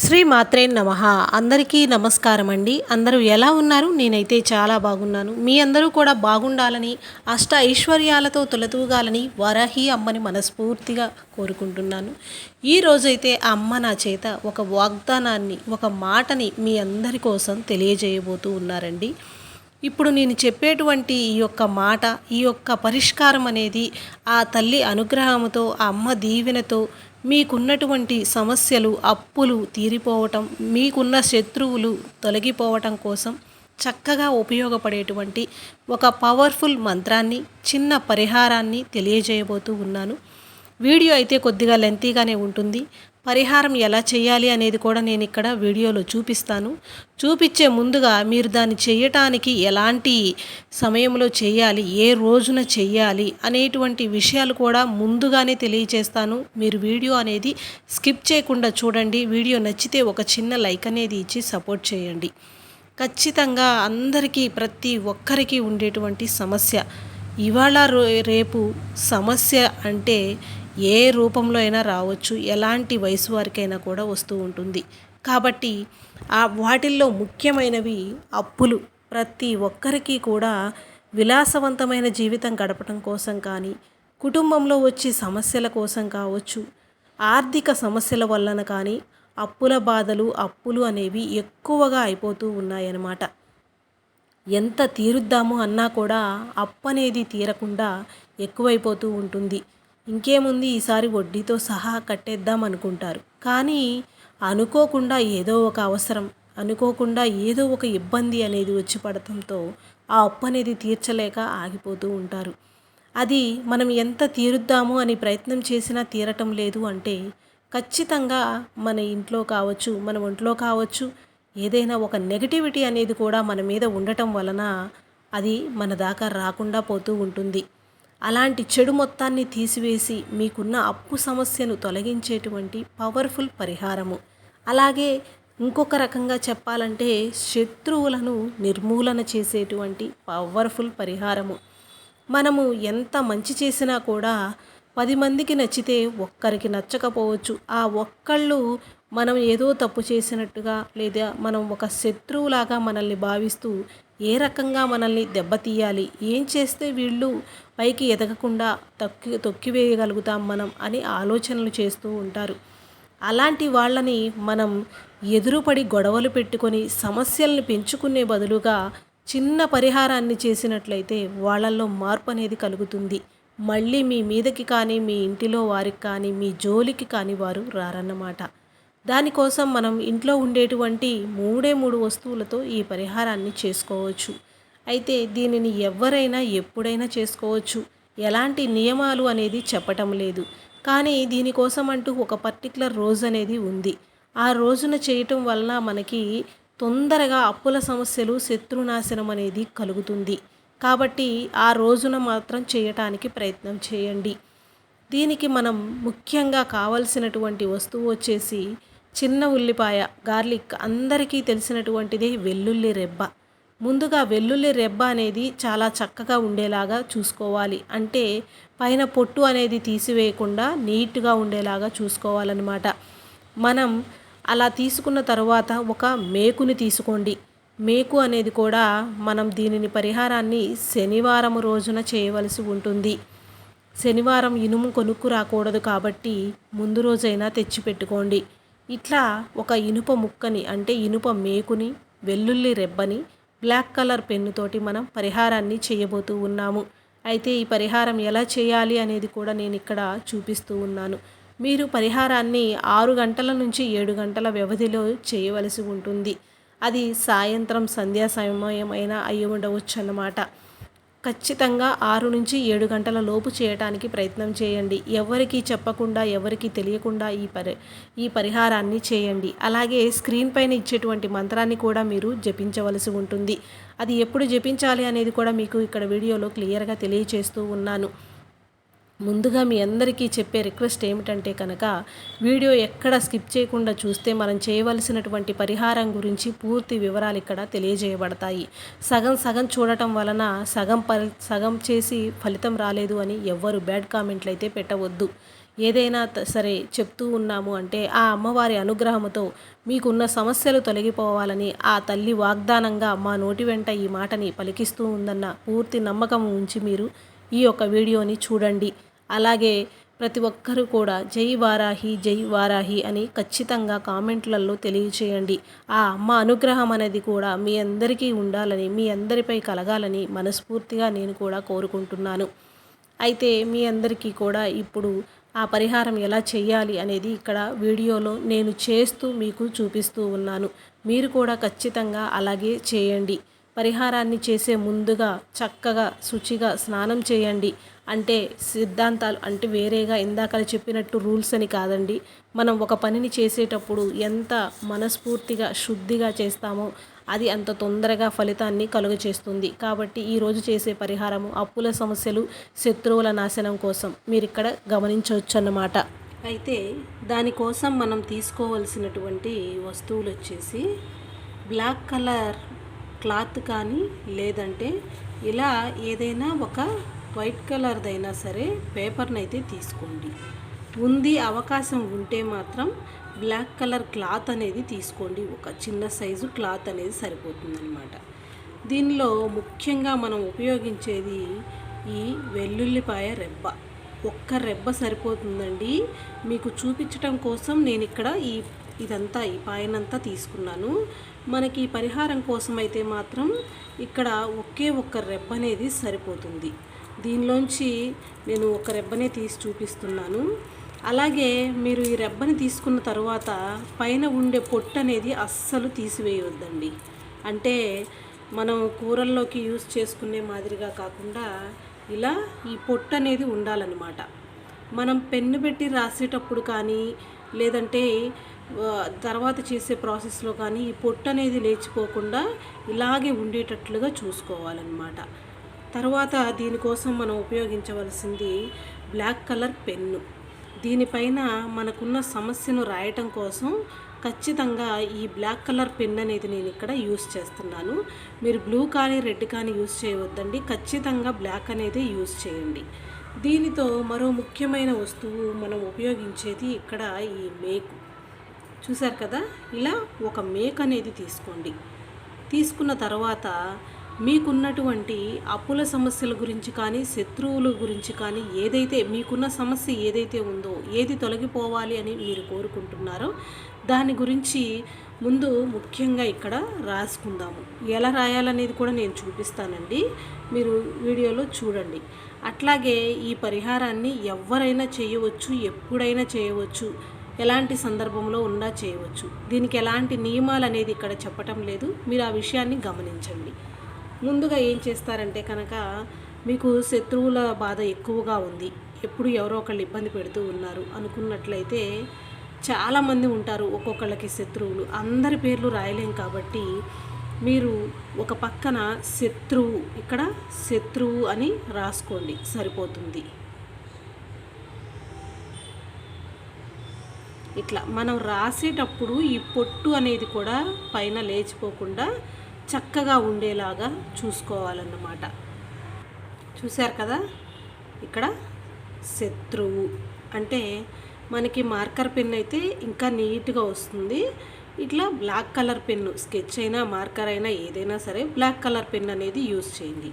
శ్రీ మాత్రే నమ. అందరికీ నమస్కారం అండి. అందరూ ఎలా ఉన్నారు? నేనైతే చాలా బాగున్నాను. మీ అందరూ కూడా బాగుండాలని అష్ట ఐశ్వర్యాలతో తొలతూగాలని వరహి అమ్మని మనస్ఫూర్తిగా కోరుకుంటున్నాను. ఈ రోజైతే ఆ అమ్మ నా చేత ఒక వాగ్దానాన్ని ఒక మాటని మీ అందరి కోసం తెలియజేయబోతూ ఉన్నారండి. ఇప్పుడు నేను చెప్పేటువంటి ఈ యొక్క మాట ఈ యొక్క పరిష్కారం అనేది ఆ తల్లి అనుగ్రహంతో ఆ అమ్మ దీవెనతో మీకున్నటువంటి సమస్యలు అప్పులు తీరిపోవటం మీకున్న శత్రువులు తొలగిపోవటం కోసం చక్కగా ఉపయోగపడేటువంటి ఒక పవర్ఫుల్ మంత్రాన్ని చిన్న పరిహారాన్ని తెలియజేయబోతూ ఉన్నాను. వీడియో అయితే కొద్దిగా లెంతీగానే ఉంటుంది. పరిహారం ఎలా చేయాలి అనేది కూడా నేను ఇక్కడ వీడియోలో చూపిస్తాను. చూపించే ముందుగా మీరు దాన్ని చేయటానికి ఎలాంటి సమయంలో చేయాలి ఏ రోజున చేయాలి అనేటువంటి విషయాలు కూడా ముందుగానే తెలియజేస్తాను మీరు వీడియో అనేది స్కిప్ చేయకుండా చూడండి. వీడియో నచ్చితే ఒక చిన్న లైక్ అనేది ఇచ్చి సపోర్ట్ చేయండి. ఖచ్చితంగా అందరికీ ప్రతి ఒక్కరికి ఉండేటువంటి సమస్య. ఇవాళ రేపు సమస్య అంటే ఏ రూపంలో అయినా రావచ్చు ఎలాంటి వయసు వారికైనా కూడా వస్తూ ఉంటుంది. కాబట్టి ఆ వాటిల్లో ముఖ్యమైనవి అప్పులు. ప్రతి ఒక్కరికి కూడా విలాసవంతమైన జీవితం గడపడం కోసం కానీ కుటుంబంలో వచ్చే సమస్యల కోసం కావచ్చు ఆర్థిక సమస్యల వలన కానీ అప్పుల బాధలు అప్పులు అనేవి ఎక్కువగా అయిపోతూ ఉన్నాయన్నమాట. ఎంత తీరుద్దాము అన్నా కూడా అప్పు అనేది తీరకుండా ఎక్కువైపోతూ ఉంటుంది. ఇంకేముంది ఈసారి వడ్డీతో సహా కట్టేద్దాం అనుకుంటారు. కానీ అనుకోకుండా ఏదో ఒక అవసరం అనుకోకుండా ఏదో ఒక ఇబ్బంది అనేది వచ్చి పడటంతో ఆ అప్పు అనేది తీర్చలేక ఆగిపోతూ ఉంటారు. అది మనం ఎంత తీరుద్దాము అని ప్రయత్నం చేసినా తీరటం లేదు అంటే ఖచ్చితంగా మన ఇంట్లో కావచ్చు మన ఒంట్లో కావచ్చు ఏదైనా ఒక నెగటివిటీ అనేది కూడా మన మీద ఉండటం వలన అది మన దాకా రాకుండా పోతూ ఉంటుంది. అలాంటి చెడు మొత్తాన్ని తీసివేసి మీకున్న అప్పు సమస్యను తొలగించేటువంటి పవర్ఫుల్ పరిహారము. అలాగే ఇంకొక రకంగా చెప్పాలంటే శత్రువులను నిర్మూలన చేసేటువంటి పవర్ఫుల్ పరిహారము. మనము ఎంత మంచి చేసినా కూడా పది మందికి నచ్చితే ఒక్కరికి నచ్చకపోవచ్చు. ఆ ఒక్కళ్ళు మనం ఏదో తప్పు చేసినట్టుగా లేదా మనం ఒక శత్రువులాగా మనల్ని భావిస్తూ ఏ రకంగా మనల్ని దెబ్బతీయాలి ఏం చేస్తే వీళ్ళు పైకి ఎదగకుండా తొక్కి తొక్కివేయగలుగుతాం మనం అని ఆలోచనలు చేస్తూ ఉంటారు. అలాంటి వాళ్ళని మనం ఎదురుపడి గొడవలు పెట్టుకొని సమస్యల్ని పెంచుకునే బదులుగా చిన్న పరిహారాన్ని చేసినట్లయితే వాళ్ళల్లో మార్పు అనేది కలుగుతుంది. మళ్ళీ మీ మీదకి కానీ మీ ఇంటిలో వారికి కానీ మీ జోలికి కానీ వారు రారన్నమాట. దానికోసం మనం ఇంట్లో ఉండేటువంటి మూడే మూడు వస్తువులతో ఈ పరిహారాన్ని చేసుకోవచ్చు. అయితే దీనిని ఎవరైనా ఎప్పుడైనా చేసుకోవచ్చు. ఎలాంటి నియమాలు అనేది చెప్పటం లేదు. కానీ దీనికోసం అంటూ ఒక పర్టికులర్ రోజు అనేది ఉంది. ఆ రోజున చేయటం వలన మనకి తొందరగా అప్పుల సమస్యలు శత్రునాశనం అనేది కలుగుతుంది. కాబట్టి ఆ రోజున మాత్రం చేయటానికి ప్రయత్నం చేయండి. దీనికి మనం ముఖ్యంగా కావలసినటువంటి వస్తువు వచ్చేసి చిన్న ఉల్లిపాయ గార్లిక్ అందరికీ తెలిసినటువంటిదే వెల్లుల్లి రెబ్బ. ముందుగా వెల్లుల్లి రెబ్బ అనేది చాలా చక్కగా ఉండేలాగా చూసుకోవాలి. అంటే పైన పొట్టు అనేది తీసివేయకుండా నీట్గా ఉండేలాగా చూసుకోవాలన్నమాట. మనం అలా తీసుకున్న తర్వాత ఒక మేకుని తీసుకోండి. మేకు అనేది కూడా మనం దీనిని పరిహారాన్ని శనివారం రోజున చేయవలసి ఉంటుంది. శనివారం ఇనుము కొనుక్కు రాకూడదు కాబట్టి ముందు రోజైనా తెచ్చిపెట్టుకోండి. ఇట్లా ఒక ఇనుప ముక్కని అంటే ఇనుప మేకుని వెల్లుల్లి రెబ్బని బ్లాక్ కలర్ పెన్నుతోటి మనం పరిహారాన్ని చేయబోతూ ఉన్నాము. అయితే ఈ పరిహారం ఎలా చేయాలి అనేది కూడా నేను ఇక్కడ చూపిస్తూ ఉన్నాను. మీరు పరిహారాన్ని ఆరు గంటల నుంచి ఏడు గంటల వ్యవధిలో చేయవలసి ఉంటుంది. అది సాయంత్రం సంధ్యా సమయమైన అయి అయ్యి ఉండవచ్చు అన్నమాట ఖచ్చితంగా ఆరు నుంచి ఏడు గంటల లోపు చేయటానికి ప్రయత్నం చేయండి. ఎవరికి చెప్పకుండా ఎవరికి తెలియకుండా ఈ పరి ఈ పరిహారాన్ని చేయండి. అలాగే స్క్రీన్ పైన ఇచ్చేటువంటి మంత్రాన్ని కూడా మీరు జపించవలసి ఉంటుంది. అది ఎప్పుడు జపించాలి అనేది కూడా మీకు ఇక్కడ వీడియోలో క్లియర్గా తెలియచేస్తూ ఉన్నాను. ముందుగా మీ అందరికీ చెప్పే రిక్వెస్ట్ ఏమిటంటే కనుక వీడియో ఎక్కడ స్కిప్ చేయకుండా చూస్తే మనం చేయవలసినటువంటి పరిహారం గురించి పూర్తి వివరాలు ఇక్కడ తెలియజేయబడతాయి. సగం సగం చూడటం వలన సగం పరి సగం చేసి ఫలితం రాలేదు అని ఎవ్వరు బ్యాడ్ కామెంట్లు అయితే పెట్టవద్దు. ఏదైనా సరే చెప్తూ ఉన్నాము అంటే ఆ అమ్మవారి అనుగ్రహంతో మీకున్న సమస్యలు తొలగిపోవాలని ఆ తల్లి వాగ్దానంగా మా నోటి వెంట ఈ మాటని పలికిస్తూ ఉందన్న పూర్తి నమ్మకం ఉంచి మీరు ఈ యొక్క వీడియోని చూడండి. అలాగే ప్రతి ఒక్కరూ కూడా జై వారాహి జై వారాహి అని ఖచ్చితంగా కామెంట్లలో తెలియచేయండి. ఆ అమ్మ అనుగ్రహం అనేది కూడా మీ అందరికీ ఉండాలని మీ అందరిపై కలగాలని మనస్ఫూర్తిగా నేను కూడా కోరుకుంటున్నాను. అయితే మీ అందరికీ కూడా ఇప్పుడు ఆ పరిహారం ఎలా చేయాలి అనేది ఇక్కడ వీడియోలో నేను చేస్తూ మీకు చూపిస్తూ ఉన్నాను. మీరు కూడా ఖచ్చితంగా అలాగే చేయండి. పరిహారాన్ని చేసే ముందుగా చక్కగా శుచిగా స్నానం చేయండి. అంటే సిద్ధాంతాలు అంటే వేరేగా ఇందాక చెప్పినట్టు రూల్స్ అని కాదండి. మనం ఒక పనిని చేసేటప్పుడు ఎంత మనస్ఫూర్తిగా శుద్ధిగా చేస్తామో అది అంత తొందరగా ఫలితాన్ని కలుగచేస్తుంది. కాబట్టి ఈరోజు చేసే పరిహారము అప్పుల సమస్యలు శత్రువుల నాశనం కోసం. మీరు ఇక్కడ గమనించవచ్చు అన్నమాట అయితే దానికోసం మనం తీసుకోవలసినటువంటి వస్తువులు వచ్చేసి బ్లాక్ కలర్ క్లాత్ కానీ లేదంటే ఇలా ఏదైనా ఒక వైట్ కలర్దైనా సరే పేపర్ని అయితే తీసుకోండి. ఉంది అవకాశం ఉంటే మాత్రం బ్లాక్ కలర్ క్లాత్ అనేది తీసుకోండి. ఒక చిన్న సైజు క్లాత్ అనేది సరిపోతుందన్నమాట. దీనిలో ముఖ్యంగా మనం ఉపయోగించేది ఈ వెల్లుల్లిపాయ రెబ్బ. ఒక్క రెబ్బ సరిపోతుందండి. మీకు చూపించటం కోసం నేను ఇక్కడ ఈ ఇదంతా ఈ పాయనంతా తీసుకున్నాను. మనకి ఈ పరిహారం కోసం అయితే మాత్రం ఇక్కడ ఒకే ఒక్క రెబ్బ అనేది సరిపోతుంది. దీనిలోంచి నేను ఒక రెబ్బనే తీసి చూపిస్తున్నాను. అలాగే మీరు ఈ రెబ్బని తీసుకున్న తర్వాత పైన ఉండే పొట్టు అనేది అస్సలు తీసివేయవద్దండి అంటే మనం కూరల్లోకి యూస్ చేసుకునే మాదిరిగా కాకుండా ఇలా ఈ పొట్టు అనేది ఉండాలన్నమాట. మనం పెన్ను పెట్టి రాసేటప్పుడు కానీ లేదంటే తర్వాత చేసే ప్రాసెస్లో కానీ ఈ పొట్టు అనేది లేచిపోకుండా ఇలాగే ఉండేటట్లుగా చూసుకోవాలన్నమాట. తర్వాత దీనికోసం మనం ఉపయోగించవలసింది బ్లాక్ కలర్ పెన్ను. దీనిపైన మనకున్న సమస్యను రాయటం కోసం ఖచ్చితంగా ఈ బ్లాక్ కలర్ పెన్ అనేది నేను ఇక్కడ యూస్ చేస్తున్నాను. మీరు బ్లూ కానీ రెడ్ కానీ యూస్ చేయవద్దండి. ఖచ్చితంగా బ్లాక్ అనేది యూస్ చేయండి. దీనితో మరో ముఖ్యమైన వస్తువు మనం ఉపయోగించేది ఇక్కడ ఈ మేకు. చూశారు కదా? ఇలా ఒక మేక్ అనేది తీసుకోండి. తీసుకున్న తర్వాత మీకున్నటువంటి అప్పుల సమస్యల గురించి కానీ శత్రువుల గురించి కానీ ఏదైతే మీకున్న సమస్య ఏదైతే ఉందో ఏది తొలగిపోవాలి అని మీరు కోరుకుంటున్నారో దాని గురించి ముందు ముఖ్యంగా ఇక్కడ రాసుకుందాము. ఎలా రాయాలనేది కూడా నేను చూపిస్తానండి. మీరు వీడియోలో చూడండి. అట్లాగే ఈ పరిహారాన్ని ఎవరైనా చేయవచ్చు ఎప్పుడైనా చేయవచ్చు. ఎలాంటి సందర్భంలో ఉన్నా చేయవచ్చు. దీనికి ఎలాంటి నియమాలు అనేది ఇక్కడ చెప్పటం లేదు. మీరు ఆ విషయాన్ని గమనించండి. ముందుగా ఏం చేస్తారంటే కనుక మీకు శత్రువుల బాధ ఎక్కువగా ఉంది. ఎప్పుడు ఎవరో ఒకళ్ళు ఇబ్బంది పెడుతూ ఉన్నారు అనుకున్నట్లయితే చాలామంది ఉంటారు ఒక్కొక్కళ్ళకి శత్రువులు. అందరి పేర్లు రాయలేం కాబట్టి మీరు ఒక పక్కన శత్రువు ఇక్కడ శత్రువు అని రాసుకోండి. సరిపోతుంది. ఇట్లా మనం రాసేటప్పుడు ఈ పొట్టు అనేది కూడా పైన లేచిపోకుండా చక్కగా ఉండేలాగా చూసుకోవాలన్నమాట. చూశారు కదా? ఇక్కడ శత్రువు. అంటే మనకి మార్కర్ పెన్ అయితే ఇంకా నీట్గా వస్తుంది. ఇట్లా బ్లాక్ కలర్ పెన్ను స్కెచ్ అయినా మార్కర్ అయినా ఏదైనా సరే బ్లాక్ కలర్ పెన్ అనేది యూస్ చేయండి.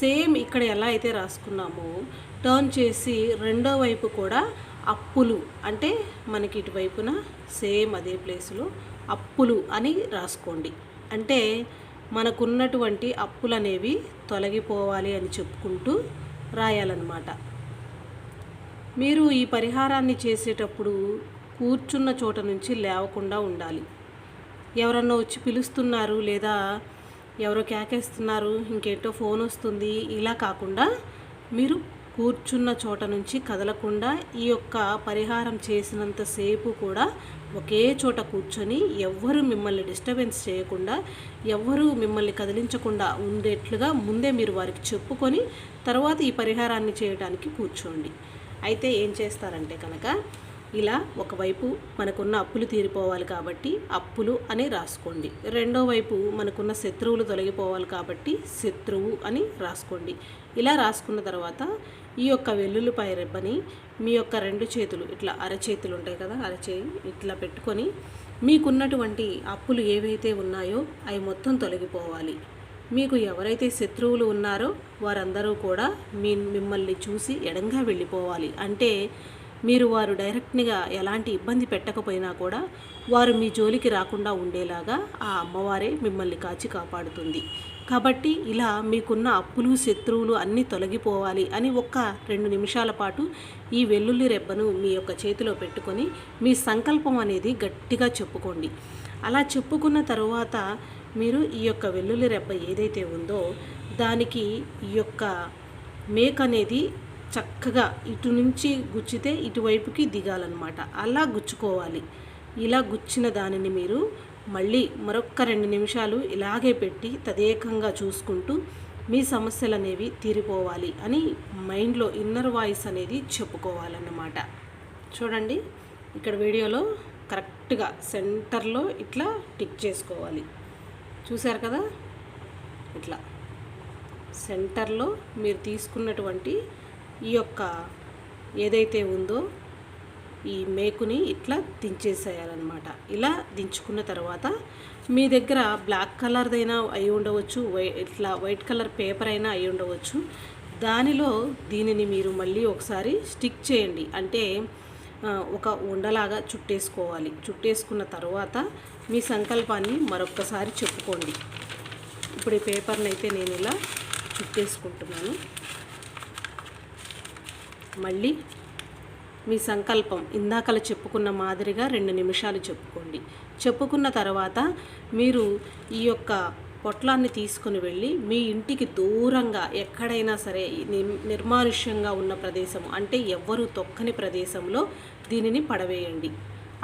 సేమ్ ఇక్కడ ఎలా అయితే రాసుకున్నామో టర్న్ చేసి రెండో వైపు కూడా అప్పులు అంటే మనకి ఇటువైపున సేమ్ అదే ప్లేస్లో అప్పులు అని రాసుకోండి. అంటే మనకున్నటువంటి అప్పులు అనేవి తొలగిపోవాలి అని చెప్పుకుంటూ రాయాలన్నమాట. మీరు ఈ పరిహారాన్ని చేసేటప్పుడు కూర్చున్న చోట నుంచి లేవకుండా ఉండాలి. ఎవరన్నా వచ్చి పిలుస్తున్నారు లేదా ఎవరో కేకేస్తున్నారు ఇంకేంటో ఫోన్ వస్తుంది ఇలా కాకుండా మీరు కూర్చున్న చోట నుంచి కదలకుండా ఈ యొక్క పరిహారం చేసినంతసేపు కూడా ఒకే చోట కూర్చొని ఎవ్వరు మిమ్మల్ని డిస్టర్బెన్స్ చేయకుండా ఎవ్వరూ మిమ్మల్ని కదిలించకుండా ఉండేట్లుగా ముందే మీరు వారికి చెప్పుకొని తర్వాత ఈ పరిహారాన్ని చేయడానికి కూర్చోండి. అయితే ఏం చేస్తారంటే కనుక ఇలా ఒకవైపు మనకున్న అప్పులు తీరిపోవాలి కాబట్టి అప్పులు అని రాసుకోండి. రెండో వైపు మనకున్న శత్రువులు తొలగిపోవాలి కాబట్టి శత్రువు అని రాసుకోండి. ఇలా రాసుకున్న తర్వాత ఈ యొక్క వెల్లుల్లిపాయ రెబ్బని మీ యొక్క రెండు చేతులు ఇట్లా అరచేతులు ఉంటాయి కదా అరచేయి ఇట్లా పెట్టుకొని మీకున్నటువంటి అప్పులు ఏవైతే ఉన్నాయో అవి మొత్తం తొలగిపోవాలి. మీకు ఎవరైతే శత్రువులు ఉన్నారో వారందరూ కూడా మీ మిమ్మల్ని చూసి ఎడంగా వెళ్ళిపోవాలి. అంటే మీరు వారు డైరెక్ట్గా ఎలాంటి ఇబ్బంది పెట్టకపోయినా కూడా వారు మీ జోలికి రాకుండా ఉండేలాగా ఆ అమ్మవారే మిమ్మల్ని కాచి కాపాడుతుంది. కాబట్టి ఇలా మీకున్న అప్పులు శత్రువులు అన్నీ తొలగిపోవాలి అని ఒక్క రెండు నిమిషాల పాటు ఈ వెల్లుల్లి రెబ్బను మీ యొక్క చేతిలో పెట్టుకొని మీ సంకల్పం అనేది గట్టిగా చెప్పుకోండి. అలా చెప్పుకున్న తరువాత మీరు ఈ యొక్క వెల్లుల్లి రెబ్బ ఏదైతే ఉందో దానికి ఈ యొక్క మేక్ అనేది చక్కగా ఇటు నుంచి గుచ్చితే ఇటువైపుకి దిగాలన్నమాట. అలా గుచ్చుకోవాలి. ఇలా గుచ్చిన దానిని మీరు మళ్ళీ మరొక్క రెండు నిమిషాలు ఇలాగే పెట్టి తదేకంగా చూసుకుంటూ మీ సమస్యలు అనేవి తీరిపోవాలి అని మైండ్లో ఇన్నర్ వాయిస్ అనేది చెప్పుకోవాలన్నమాట. చూడండి ఇక్కడ వీడియోలో కరెక్ట్గా సెంటర్లో ఇట్లా టిక్ చేసుకోవాలి. చూశారు కదా? ఇట్లా. సెంటర్లో మీరు తీసుకున్నటువంటి ఈ యొక్క ఏదైతే ఉందో ఈ మేకుని ఇట్లా దించేసేయాలన్నమాట. ఇలా దించుకున్న తర్వాత మీ దగ్గర బ్లాక్ కలర్దైనా అయి ఉండవచ్చు వై ఇట్లా వైట్ కలర్ పేపర్ అయినా అయి ఉండవచ్చు. దానిలో దీనిని మీరు మళ్ళీ ఒకసారి స్టిక్ చేయండి. అంటే ఒక ఉండలాగా చుట్టేసుకోవాలి. చుట్టేసుకున్న తర్వాత మీ సంకల్పాన్ని మరొక్కసారి చెప్పుకోండి. ఇప్పుడు ఈ పేపర్ని అయితే నేను ఇలా చుట్టేసుకుంటున్నాను. మళ్ళీ మీ సంకల్పం. ఇందాకలా చెప్పుకున్న మాదిరిగా రెండు నిమిషాలు చెప్పుకోండి. చెప్పుకున్న తర్వాత మీరు ఈ యొక్క పొట్లాన్ని తీసుకుని వెళ్ళి మీ ఇంటికి దూరంగా ఎక్కడైనా సరే నిర్మానుష్యంగా ఉన్న ప్రదేశం అంటే ఎవ్వరూ తొక్కని ప్రదేశంలో దీనిని పడవేయండి.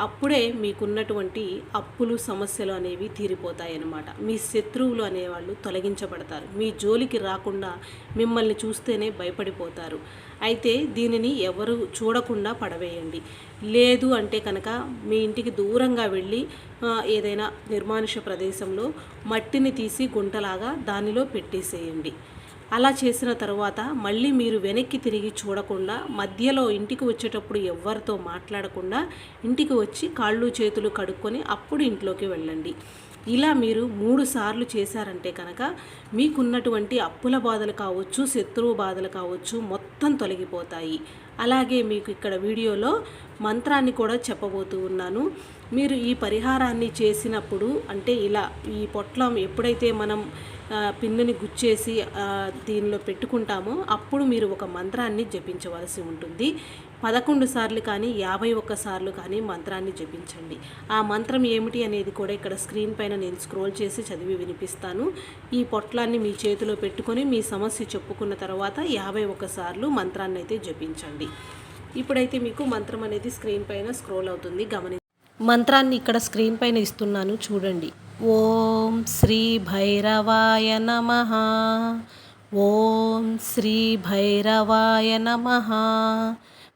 అప్పుడే మీకున్నటువంటి అప్పులు సమస్యలు అనేవి తీరిపోతాయి అన్నమాట మీ శత్రువులు అనేవాళ్ళు తొలగించబడతారు. మీ జోలికి రాకుండా మిమ్మల్ని చూస్తేనే భయపడిపోతారు. అయితే దీనిని ఎవరు చూడకుండా పడవేయండి. లేదు అంటే కనుక మీ ఇంటికి దూరంగా వెళ్ళి ఏదైనా నిర్మానుష ప్రదేశంలో మట్టిని తీసి గుంటలాగా దానిలో పెట్టేసేయండి. అలా చేసిన తర్వాత మళ్ళీ మీరు వెనక్కి తిరిగి చూడకుండా మధ్యలో ఇంటికి వచ్చేటప్పుడు ఎవరితో మాట్లాడకుండా ఇంటికి వచ్చి కాళ్ళు చేతులు కడుక్కొని అప్పుడు ఇంట్లోకి వెళ్ళండి. ఇలా మీరు మూడు సార్లు చేశారంటే కనుక మీకున్నటువంటి అప్పుల బాధలు కావచ్చు శత్రువు బాధలు కావచ్చు మొత్తం తొలగిపోతాయి. అలాగే మీకు ఇక్కడ వీడియోలో మంత్రాన్ని కూడా చెప్పబోతూ ఉన్నాను. మీరు ఈ పరిహారాన్ని చేసినప్పుడు అంటే ఇలా ఈ పొట్లం ఎప్పుడైతే మనం పిన్నుని గుచ్చేసి దీనిలో పెట్టుకుంటామో అప్పుడు మీరు ఒక మంత్రాన్ని జపించవలసి ఉంటుంది. పదకొండు సార్లు కానీ యాభై ఒక్క సార్లు కానీ మంత్రాన్ని జపించండి. ఆ మంత్రం ఏమిటి అనేది కూడా ఇక్కడ స్క్రీన్ పైన నేను స్క్రోల్ చేసి చదివి వినిపిస్తాను. ఈ పొట్లాన్ని మీ చేతిలో పెట్టుకొని మీ సమస్య చెప్పుకున్న తర్వాత యాభై ఒకసార్లు మంత్రాన్ని అయితే జపించండి. ఇప్పుడైతే మీకు మంత్రం అనేది స్క్రీన్ పైన స్క్రోల్ అవుతుంది. గమని మంత్రాన్ని ఇక్కడ స్క్రీన్ పైన ఇస్తున్నాను. చూడండి. ఓం శ్రీ భైరవాయ నమ. ఓం శ్రీ భైరవాయ నమ.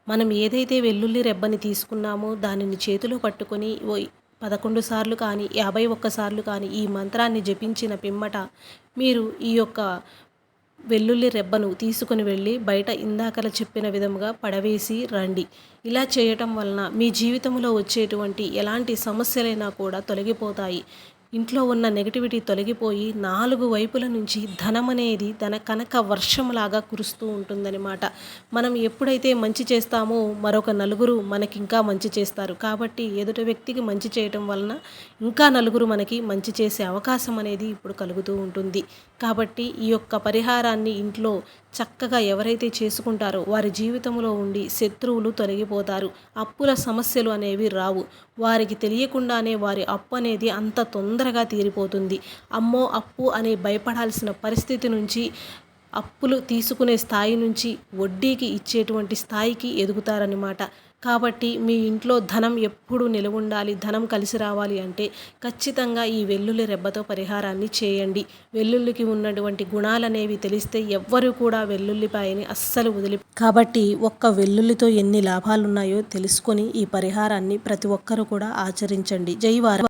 మనం ఏదైతే వెల్లుల్లి రెబ్బని తీసుకున్నామో దానిని చేతిలో పట్టుకొని ఓ పదకొండు సార్లు కానీ యాభై ఒక్కసార్లు కానీ ఈ మంత్రాన్ని జపించిన పిమ్మట మీరు ఈ యొక్క వెల్లుల్లి రెబ్బను తీసుకుని వెళ్ళి బయట ఇందాకల చెప్పిన విధముగా పడవేసి రండి. ఇలా చేయటం వలన మీ జీవితంలో వచ్చేటువంటి ఎలాంటి సమస్యలైనా కూడా తొలగిపోతాయి. ఇంట్లో ఉన్న నెగటివిటీ తొలగిపోయి నాలుగు వైపుల నుంచి ధనం అనేది ధన కనక వర్షంలాగా కురుస్తూ ఉంటుందన్నమాట. మనం ఎప్పుడైతే మంచి చేస్తామో మరొక నలుగురు మనకి ఇంకా మంచి చేస్తారు. కాబట్టి ఎదుటి వ్యక్తికి మంచి చేయటం వలన ఇంకా నలుగురు మనకి మంచి చేసే అవకాశం అనేది ఇప్పుడు కలుగుతూ ఉంటుంది. కాబట్టి ఈ యొక్క పరిహారాన్ని ఇంట్లో చక్కగా ఎవరైతే చేసుకుంటారో వారి జీవితంలో ఉండి శత్రువులు తొలగిపోతారు. అప్పుల సమస్యలు అనేవి రావు. వారికి తెలియకుండానే వారి అప్పు అనేది అంత తొందరగా తీరిపోతుంది. అమ్మో అప్పు అనే భయపడాల్సిన పరిస్థితి నుంచి అప్పులు తీసుకునే స్థాయి నుంచి వడ్డీకి ఇచ్చేటువంటి స్థాయికి ఎదుగుతారన్నమాట. కాబట్టి మీ ఇంట్లో ధనం ఎప్పుడు నిలవుండాలి ధనం కలిసి రావాలి అంటే ఖచ్చితంగా ఈ వెల్లుల్లి రెబ్బతో పరిహారాన్ని చేయండి. వెల్లుల్లికి ఉన్నటువంటి గుణాలనేవి తెలిస్తే ఎవ్వరు కూడా వెల్లుల్లిపాయని అస్సలు వదిలి కాబట్టి ఒక్క వెల్లుల్లితో ఎన్ని లాభాలున్నాయో తెలుసుకొని ఈ పరిహారాన్ని ప్రతి ఒక్కరూ కూడా ఆచరించండి. జైవారం